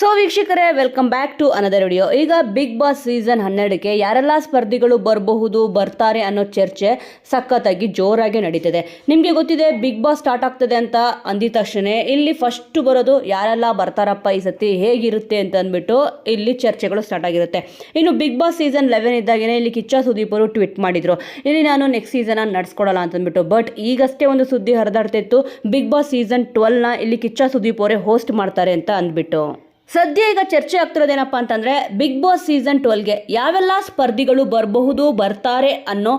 So ವೀಕ್ಷಕರೇ welcome back to another video ಈಗ Bigg boss season ಹನ್ನೆರಡಕ್ಕೆ ಯಾರೆಲ್ಲ ಸ್ಪರ್ಧಿಗಳು ಬರಬಹುದು, ಬರ್ತಾರೆ ಅನ್ನೋ ಚರ್ಚೆ ಸಖತ್ತಾಗಿ ಜೋರಾಗಿ ನಡೀತಿದೆ. ನಿಮಗೆ ಗೊತ್ತಿದೆ ಬಿಗ್ ಬಾಸ್ ಸ್ಟಾರ್ಟ್ ಆಗ್ತದೆ ಅಂತ ಅಂದಿದ ತಕ್ಷಣ ಇಲ್ಲಿ ಫಸ್ಟ್ ಬರೋದು ಯಾರೆಲ್ಲ ಬರ್ತಾರಪ್ಪ ಈ ಸತಿ, ಹೇಗಿರುತ್ತೆ ಅಂತ ಅಂದ್ಬಿಟ್ಟು ಇಲ್ಲಿ ಚರ್ಚೆಗಳು ಸ್ಟಾರ್ಟ್ ಆಗಿರುತ್ತೆ. ಇನ್ನು ಬಿಗ್ ಬಾಸ್ ಸೀಸನ್ ಲೆವೆನ್ ಇದ್ದಾಗೇನೆ ಇಲ್ಲಿ ಕಿಚ್ಚ ಅವರು ಟ್ವೀಟ್ ಮಾಡಿದರು. ಇಲ್ಲಿ ನಾನು ನೆಕ್ಸ್ಟ್ ಸೀಸನ್ ನಡ್ಸ್ಕೊಡಲ್ಲ ಅಂತ ಅಂದ್ಬಿಟ್ಟು ಬಟ್ ಈಗಷ್ಟೇ ಒಂದು ಸುದ್ದಿ ಹರಿದಾಡ್ತಿತ್ತು ಬಿಗ್ ಬಾಸ್ ಸೀಸನ್ ಟ್ವೆಲ್ನ ಇಲ್ಲಿ ಕಿಚ್ಚ ಸುದೀಪ್ ಅವರೇ ಹೋಸ್ಟ್ ಮಾಡ್ತಾರೆ ಅಂತ ಅಂದ್ಬಿಟ್ಟು. ಸದ್ಯ ಈಗ ಚರ್ಚೆ ಆಗ್ತಿರೋದೇನಪ್ಪ ಅಂತಂದ್ರೆ ಬಿಗ್ ಬಾಸ್ ಸೀಸನ್ ಟ್ವೆಲ್ಗೆ ಯಾವೆಲ್ಲ ಸ್ಪರ್ಧಿಗಳು ಬರಬಹುದು, ಬರ್ತಾರೆ ಅನ್ನೋ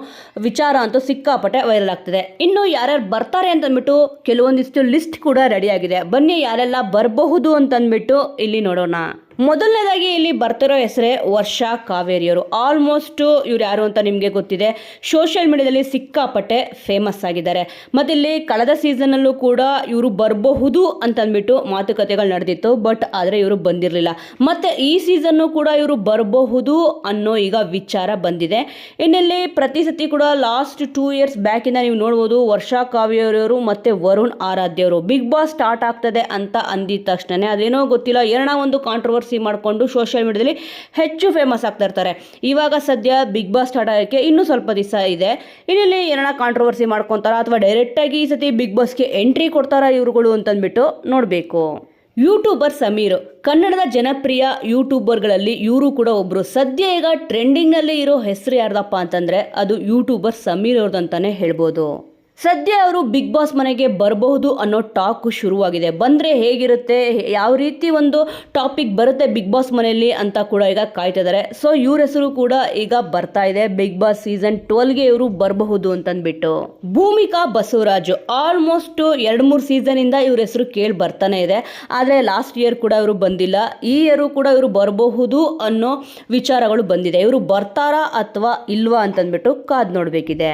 ವಿಚಾರ ಅಂತೂ ಸಿಕ್ಕಾಪಟ್ಟೆ ವೈರಲ್ ಆಗ್ತಿದೆ. ಇನ್ನು ಯಾರ್ಯಾರು ಬರ್ತಾರೆ ಅಂತಂದ್ಬಿಟ್ಟು ಕೆಲವೊಂದಿಷ್ಟು ಲಿಸ್ಟ್ ಕೂಡ ರೆಡಿ ಆಗಿದೆ. ಬನ್ನಿ ಯಾರೆಲ್ಲ ಬರಬಹುದು ಅಂತಂದ್ಬಿಟ್ಟು ಇಲ್ಲಿ ನೋಡೋಣ. ಮೊದಲನೇದಾಗಿ ಇಲ್ಲಿ ಬರ್ತಿರೋ ಹೆಸರೇ ವರ್ಷಾ ಕಾವೇರಿಯವರು. ಆಲ್ಮೋಸ್ಟ್ ಇವ್ರು ಯಾರು ಅಂತ ನಿಮಗೆ ಗೊತ್ತಿದೆ. ಸೋಷಿಯಲ್ ಮೀಡಿಯಾದಲ್ಲಿ ಸಿಕ್ಕಾಪಟ್ಟೆ ಫೇಮಸ್ ಆಗಿದ್ದಾರೆ. ಮತ್ತು ಇಲ್ಲಿ ಕಳೆದ ಸೀಸನಲ್ಲೂ ಕೂಡ ಇವರು ಬರಬಹುದು ಅಂತಂದ್ಬಿಟ್ಟು ಮಾತುಕತೆಗಳು ನಡೆದಿತ್ತು ಬಟ್ ಆದರೆ ಇವರು ಬಂದಿರಲಿಲ್ಲ. ಮತ್ತು ಈ ಸೀಸನ್ನು ಕೂಡ ಇವರು ಬರಬಹುದು ಅನ್ನೋ ಈಗ ವಿಚಾರ ಬಂದಿದೆ. ಇನ್ನಲ್ಲಿ ಪ್ರತಿ ಸತಿ ಕೂಡ ಲಾಸ್ಟ್ ಟೂ ಇಯರ್ಸ್ ಬ್ಯಾಕಿಂದ ನೀವು ನೋಡ್ಬೋದು ವರ್ಷಾ ಕಾವ್ಯರವರು ಮತ್ತು ವರುಣ್ ಆರಾಧ್ಯವರು. ಬಿಗ್ ಬಾಸ್ ಸ್ಟಾರ್ಟ್ ಆಗ್ತದೆ ಅಂತ ಅಂದಿದ ತಕ್ಷಣ ಅದೇನೋ ಗೊತ್ತಿಲ್ಲ ಏನೋ ಒಂದು ಕಾಂಟ್ರವರ್ಸಿ ಮಾಡಿಕೊಂಡು ಸೋಷಿಯಲ್ ಮೀಡಿಯಾದಲ್ಲಿ ಹೆಚ್ಚು ಫೇಮಸ್ ಆಗ್ತಾ ಇರ್ತಾರೆ. ಇವಾಗ ಸದ್ಯ ಬಿಗ್ ಬಾಸ್ ಸ್ಟಾರ್ಟ್ ಆಗೋಕ್ಕೆ ಇನ್ನೂ ಸ್ವಲ್ಪ ದಿವಸ ಇದೆ. ಇಲ್ಲಿ ಏನಾರ ಕಾಂಟ್ರವರ್ಸಿ ಮಾಡ್ಕೊತಾರ ಅಥವಾ ಡೈರೆಕ್ಟಾಗಿ ಈ ಸತಿ ಬಿಗ್ ಬಾಸ್ಗೆ ಎಂಟ್ರಿ ಕೊಡ್ತಾರಾ ಇವರುಗಳು ಅಂತಂದ್ಬಿಟ್ಟು ನೋಡಬೇಕು. ಯೂಟ್ಯೂಬರ್ ಸಮೀರ್, ಕನ್ನಡದ ಜನಪ್ರಿಯ ಯೂಟ್ಯೂಬರ್ಗಳಲ್ಲಿ ಇವರು ಕೂಡ ಒಬ್ಬರು ಸದ್ಯ ಈಗ ಟ್ರೆಂಡಿಂಗ್ನಲ್ಲಿ ಇರೋ ಹೆಸರು ಯಾರ್ದಪ್ಪ ಅಂತಂದರೆ ಅದು ಯೂಟ್ಯೂಬರ್ ಸಮೀರ್ ಅವ್ರದ್ದಂತಾನೆ ಹೇಳ್ಬೋದು. ಸದ್ಯ ಅವರು ಬಿಗ್ ಬಾಸ್ ಮನೆಗೆ ಬರಬಹುದು ಅನ್ನೋ ಟಾಕ್ ಶುರುವಾಗಿದೆ. ಬಂದರೆ ಹೇಗಿರುತ್ತೆ, ಯಾವ ರೀತಿ ಒಂದು ಟಾಪಿಕ್ ಬರುತ್ತೆ ಬಿಗ್ ಬಾಸ್ ಮನೆಯಲ್ಲಿ ಅಂತ ಕೂಡ ಈಗ ಕಾಯ್ತಿದ್ದಾರೆ. ಸೊ ಇವ್ರ ಹೆಸರು ಕೂಡ ಈಗ ಬರ್ತಾ ಇದೆ. ಬಿಗ್ ಬಾಸ್ ಸೀಸನ್ ಟ್ವೆಲ್ಗೆ ಇವರು ಬರಬಹುದು ಅಂತಂದ್ಬಿಟ್ಟು. ಭೂಮಿಕಾ ಬಸವರಾಜು ಆಲ್ಮೋಸ್ಟ್ ಎರಡು ಮೂರು ಸೀಸನಿಂದ ಇವ್ರ ಹೆಸರು ಕೇಳಿ ಬರ್ತಾನೆ ಇದೆ. ಆದರೆ ಲಾಸ್ಟ್ ಇಯರ್ ಕೂಡ ಇವರು ಬಂದಿಲ್ಲ. ಈ ಇಯರು ಕೂಡ ಇವರು ಬರಬಹುದು ಅನ್ನೋ ವಿಚಾರಗಳು ಬಂದಿದೆ. ಇವರು ಬರ್ತಾರಾ ಅಥವಾ ಇಲ್ವಾ ಅಂತಂದ್ಬಿಟ್ಟು ಕಾದ್ ನೋಡಬೇಕಿದೆ.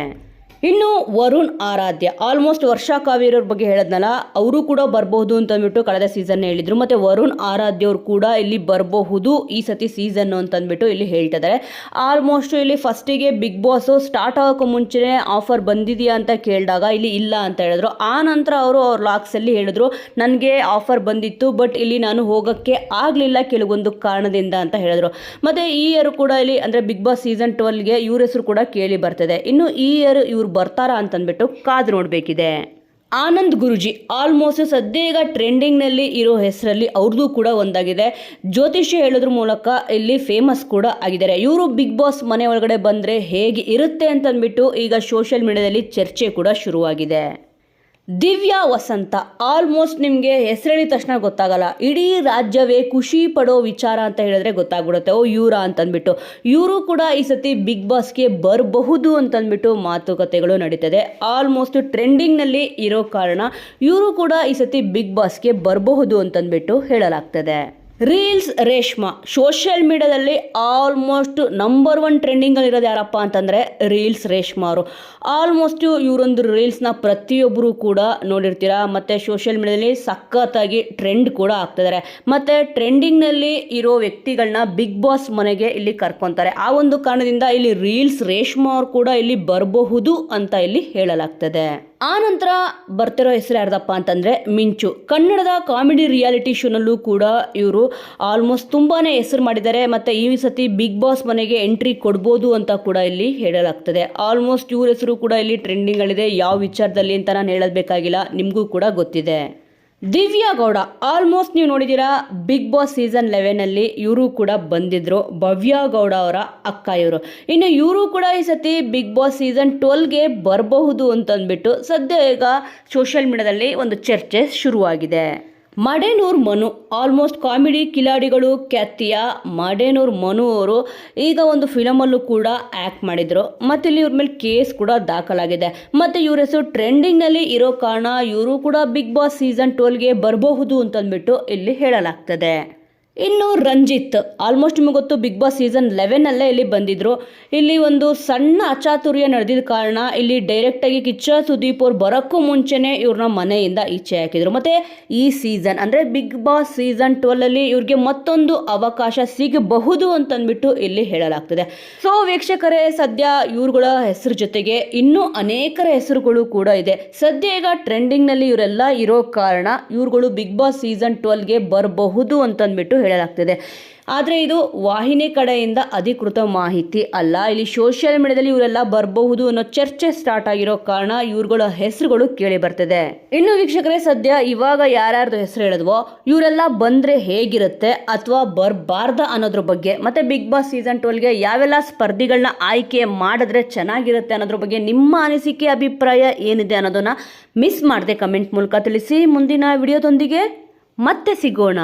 ಇನ್ನು ವರುಣ್ ಆರಾಧ್ಯ ಆಲ್ಮೋಸ್ಟ್ ವರ್ಷಾ ಕಾವೇರಿಯವ್ರ ಬಗ್ಗೆ ಹೇಳದ್ನಲ್ಲ, ಅವರು ಕೂಡ ಬರಬಹುದು ಅಂತ ಅಂದ್ಬಿಟ್ಟು ಕಳೆದ ಸೀಸನ್ ಹೇಳಿದ್ರು. ಮತ್ತೆ ವರುಣ್ ಆರಾಧ್ಯ ಅವರು ಕೂಡ ಇಲ್ಲಿ ಬರಬಹುದು ಈ ಸತಿ ಸೀಸನ್ ಅಂತ ಅಂದ್ಬಿಟ್ಟು ಇಲ್ಲಿ ಹೇಳ್ತಿದ್ದಾರೆ. ಆಲ್ಮೋಸ್ಟ್ ಇಲ್ಲಿ ಫಸ್ಟಿಗೆ ಬಿಗ್ ಬಾಸ್ ಸ್ಟಾರ್ಟ್ ಆಗೋಕ್ಕೂ ಮುಂಚೆನೇ ಆಫರ್ ಬಂದಿದೆಯಾ ಅಂತ ಕೇಳಿದಾಗ ಇಲ್ಲಿ ಇಲ್ಲ ಅಂತ ಹೇಳಿದ್ರು. ಆ ನಂತರ ಅವರು ಅವ್ರ ಲಾಕ್ಸಲ್ಲಿ ಹೇಳಿದ್ರು, ನನಗೆ ಆಫರ್ ಬಂದಿತ್ತು ಬಟ್ ಇಲ್ಲಿ ನಾನು ಹೋಗೋಕ್ಕೆ ಆಗಲಿಲ್ಲ ಕೆಲವೊಂದು ಕಾರಣದಿಂದ ಅಂತ ಹೇಳಿದ್ರು. ಮತ್ತೆ ಈ ಇಯರ್ ಕೂಡ ಇಲ್ಲಿ, ಅಂದರೆ ಬಿಗ್ ಬಾಸ್ ಸೀಸನ್ ಟ್ವೆಲ್ಗೆ ಇವ್ರ ಹೆಸರು ಕೂಡ ಕೇಳಿ ಬರ್ತದೆ. ಇನ್ನು ಈ ಇಯರ್ ಇವ್ರು ಬರ್ತಾರಾ ಅಂತಂದ್ಬಿಟ್ಟು ಕಾದು ನೋಡಬೇಕಿದೆ. ಆನಂದ್ ಗುರುಜಿ ಆಲ್ಮೋಸ್ಟ್ ಸದ್ಯ ಟ್ರೆಂಡಿಂಗ್ನಲ್ಲಿ ಇರೋ ಹೆಸರಲ್ಲಿ ಅವ್ರದ್ದು ಕೂಡ ಒಂದಾಗಿದೆ. ಜ್ಯೋತಿಷ್ಯ ಹೇಳೋದ್ರ ಮೂಲಕ ಇಲ್ಲಿ ಫೇಮಸ್ ಕೂಡ ಆಗಿದ್ದಾರೆ. ಇವರು ಬಿಗ್ ಬಾಸ್ ಮನೆ ಒಳಗಡೆ ಬಂದರೆ ಹೇಗೆ ಇರುತ್ತೆ ಅಂತಂದ್ಬಿಟ್ಟು ಈಗ ಸೋಷಿಯಲ್ ಮೀಡಿಯಾದಲ್ಲಿ ಚರ್ಚೆ ಕೂಡ ಶುರುವಾಗಿದೆ. ದಿವ್ಯಾ ವಸಂತ. ಆಲ್ಮೋಸ್ಟ್ ನಿಮಗೆ ಹೆಸರೇಳಿದ ತಕ್ಷಣ ಗೊತ್ತಾಗಲ್ಲ. ಇಡೀ ರಾಜ್ಯವೇ ಖುಷಿ ಪಡೋ ವಿಚಾರ ಅಂತ ಹೇಳಿದ್ರೆ ಗೊತ್ತಾಗ್ಬಿಡುತ್ತೆ. ಓ, ಇವರ ಅಂತಂದ್ಬಿಟ್ಟು. ಇವರು ಕೂಡ ಈ ಸತಿ ಬಿಗ್ ಬಾಸ್ಗೆ ಬರಬಹುದು ಅಂತಂದ್ಬಿಟ್ಟು ಮಾತುಕತೆಗಳು ನಡೀತದೆ. ಆಲ್ಮೋಸ್ಟ್ ಟ್ರೆಂಡಿಂಗ್ನಲ್ಲಿ ಇರೋ ಕಾರಣ ಇವರು ಕೂಡ ಈ ಸತಿ ಬಿಗ್ ಬಾಸ್ಗೆ ಬರಬಹುದು ಅಂತಂದ್ಬಿಟ್ಟು ಹೇಳಲಾಗ್ತದೆ. ರೀಲ್ಸ್ ರೇಷ್ಮಾ. ಸೋಷಿಯಲ್ ಮೀಡಿಯಾದಲ್ಲಿ ಆಲ್ಮೋಸ್ಟ್ ನಂಬರ್ ಒನ್ ಟ್ರೆಂಡಿಂಗಲ್ಲಿ ಇರೋದು ಯಾರಪ್ಪ ಅಂತಂದರೆ ರೀಲ್ಸ್ ರೇಷ್ಮಾ ಅವರು. ಆಲ್ಮೋಸ್ಟ್ ಇವರೊಂದು ರೀಲ್ಸ್ನ ಪ್ರತಿಯೊಬ್ಬರು ಕೂಡ ನೋಡಿರ್ತೀರಾ, ಮತ್ತು ಸೋಷಿಯಲ್ ಮೀಡಿಯಾದಲ್ಲಿ ಸಖತ್ತಾಗಿ ಟ್ರೆಂಡ್ ಕೂಡ ಆಗ್ತಿದ್ದಾರೆ ಮತ್ತು ಟ್ರೆಂಡಿಂಗ್ನಲ್ಲಿ ಇರೋ ವ್ಯಕ್ತಿಗಳನ್ನ ಬಿಗ್ ಬಾಸ್ ಮನೆಗೆ ಇಲ್ಲಿ ಕರ್ಕೊತಾರೆ. ಆ ಒಂದು ಕಾರಣದಿಂದ ಇಲ್ಲಿ ರೀಲ್ಸ್ ರೇಷ್ಮಾ ಅವರು ಕೂಡ ಇಲ್ಲಿ ಬರಬಹುದು ಅಂತ ಇಲ್ಲಿ ಹೇಳಲಾಗ್ತದೆ ಆ ನಂತರ ಬರ್ತಿರೋ ಹೆಸರು ಯಾರ್ದಪ್ಪ ಅಂತಂದರೆ ಮಿಂಚು. ಕನ್ನಡದ ಕಾಮಿಡಿ ರಿಯಾಲಿಟಿ ಶೋನಲ್ಲೂ ಕೂಡ ಇವರು ಆಲ್ಮೋಸ್ಟ್ ತುಂಬಾ ಹೆಸರು ಮಾಡಿದ್ದಾರೆ. ಮತ್ತು ಈ ಸತಿ ಬಿಗ್ ಬಾಸ್ ಮನೆಗೆ ಎಂಟ್ರಿ ಕೊಡ್ಬೋದು ಅಂತ ಕೂಡ ಇಲ್ಲಿ ಹೇಳಲಾಗ್ತದೆ. ಆಲ್ಮೋಸ್ಟ್ ಇವ್ರ ಹೆಸರು ಕೂಡ ಇಲ್ಲಿ ಟ್ರೆಂಡಿಂಗಲ್ಲಿದೆ ಯಾವ ವಿಚಾರದಲ್ಲಿ ಅಂತ ನಾನು ಹೇಳಬೇಕಾಗಿಲ್ಲ ನಿಮಗೂ ಕೂಡ ಗೊತ್ತಿದೆ. ದಿವ್ಯಾ ಗೌಡ ಆಲ್ಮೋಸ್ಟ್ ನೀವು ನೋಡಿದ್ದೀರಾ ಬಿಗ್ ಬಾಸ್ ಸೀಸನ್ ಲೆವೆನಲ್ಲಿ ಇವರು ಕೂಡ ಬಂದಿದ್ದರು ಭವ್ಯ ಗೌಡ ಅವರ ಅಕ್ಕ ಇವರು. ಇನ್ನು ಇವರು ಕೂಡ ಈ ಸತಿ ಬಿಗ್ ಬಾಸ್ ಸೀಸನ್ ಟ್ವೆಲ್ಗೆ ಬರಬಹುದು ಅಂತಂದ್ಬಿಟ್ಟು ಸದ್ಯ ಈಗ ಸೋಷಿಯಲ್ ಮೀಡಿಯಾದಲ್ಲಿ ಒಂದು ಚರ್ಚೆ ಶುರುವಾಗಿದೆ. ಮಡೇನೂರ್ ಮನು ಆಲ್ಮೋಸ್ಟ್ ಕಾಮಿಡಿ ಕಿಲಾಡಿಗಳು ಖ್ಯಾತಿಯ ಮಡೇನೂರ್ ಮನು ಅವರು ಈಗ ಒಂದು ಫಿಲಮಲ್ಲೂ ಕೂಡ ಆ್ಯಕ್ಟ್ ಮಾಡಿದರು. ಮತ್ತು ಇಲ್ಲಿ ಇವ್ರ ಮೇಲೆ ಕೇಸ್ ಕೂಡ ದಾಖಲಾಗಿದೆ. ಮತ್ತು ಇವ್ರ ಹೆಸರು ಟ್ರೆಂಡಿಂಗ್ನಲ್ಲಿ ಇರೋ ಕಾರಣ ಇವರು ಕೂಡ ಬಿಗ್ ಬಾಸ್ ಸೀಸನ್ ಟ್ವೆಲ್ಗೆ ಬರಬಹುದು ಅಂತಂದ್ಬಿಟ್ಟು ಇಲ್ಲಿ ಹೇಳಲಾಗ್ತದೆ. ಇನ್ನು ರಂಜಿತ್ ಆಲ್ಮೋಸ್ಟ್ ನಿಮಗೆ ಗೊತ್ತು ಬಿಗ್ ಬಾಸ್ ಸೀಸನ್ ಲೆವೆನಲ್ಲೇ ಇಲ್ಲಿ ಬಂದಿದ್ರು. ಇಲ್ಲಿ ಒಂದು ಸಣ್ಣ ಅಚಾತುರ್ಯ ನಡೆದಿದ್ದ ಕಾರಣ ಇಲ್ಲಿ ಡೈರೆಕ್ಟಾಗಿ ಕಿಚ್ಚ ಸುದೀಪ್ ಅವ್ರು ಬರೋಕ್ಕೂ ಮುಂಚೆನೇ ಇವ್ರನ್ನ ಮನೆಯಿಂದ ಈಚೆ ಹಾಕಿದ್ರು. ಮತ್ತು ಈ ಸೀಸನ್ ಅಂದರೆ ಬಿಗ್ ಬಾಸ್ ಸೀಸನ್ ಟ್ವೆಲ್ಲಲ್ಲಿ ಇವ್ರಿಗೆ ಮತ್ತೊಂದು ಅವಕಾಶ ಸಿಗಬಹುದು ಅಂತಂದ್ಬಿಟ್ಟು ಇಲ್ಲಿ ಹೇಳಲಾಗ್ತದೆ. ಸೊ ವೀಕ್ಷಕರೇ, ಸದ್ಯ ಇವ್ರುಗಳ ಹೆಸರು ಜೊತೆಗೆ ಇನ್ನೂ ಅನೇಕರ ಹೆಸರುಗಳು ಕೂಡ ಇದೆ. ಸದ್ಯ ಈಗ ಟ್ರೆಂಡಿಂಗ್ನಲ್ಲಿ ಇವರೆಲ್ಲ ಇರೋ ಕಾರಣ ಇವ್ರುಗಳು ಬಿಗ್ ಬಾಸ್ ಸೀಸನ್ ಟ್ವೆಲ್ಗೆ ಬರಬಹುದು ಅಂತಂದ್ಬಿಟ್ಟು ಹೇಳಲಾಗ್ತಿದೆ. ಆದರೆ ಇದು ವಾಹಿನಿ ಕಡೆಯಿಂದ ಅಧಿಕೃತ ಮಾಹಿತಿ ಅಲ್ಲ. ಇಲ್ಲಿ ಸೋಷಿಯಲ್ ಮೀಡಿಯಾದಲ್ಲಿ ಇವರೆಲ್ಲ ಬರಬಹುದು ಅನ್ನೋ ಚರ್ಚೆ ಸ್ಟಾರ್ಟ್ ಆಗಿರೋ ಕಾರಣ ಇವ್ರುಗಳ ಹೆಸರುಗಳು ಕೇಳಿ ಬರ್ತಿದೆ. ಇನ್ನು ವೀಕ್ಷಕರೇ, ಸದ್ಯ ಇವಾಗ ಯಾರ್ಯಾರ್ದು ಹೆಸರು ಹೇಳಿದ್ವೋ, ಇವರೆಲ್ಲ ಬಂದ್ರೆ ಹೇಗಿರುತ್ತೆ ಅಥವಾ ಬರಬಾರ್ದ ಅನ್ನೋದ್ರ ಬಗ್ಗೆ, ಮತ್ತೆ ಬಿಗ್ ಬಾಸ್ ಸೀಸನ್ ಟ್ವೆಲ್ಗೆ ಯಾವೆಲ್ಲ ಸ್ಪರ್ಧಿಗಳನ್ನ ಆಯ್ಕೆ ಮಾಡಿದ್ರೆ ಚೆನ್ನಾಗಿರುತ್ತೆ ಅನ್ನೋದ್ರ ಬಗ್ಗೆ ನಿಮ್ಮ ಅನಿಸಿಕೆ, ಅಭಿಪ್ರಾಯ ಏನಿದೆ ಅನ್ನೋದನ್ನ ಮಿಸ್ ಮಾಡದೆ ಕಮೆಂಟ್ ಮೂಲಕ ತಿಳಿಸಿ. ಮುಂದಿನ ವಿಡಿಯೋದೊಂದಿಗೆ ಮತ್ತೆ ಸಿಗೋಣ.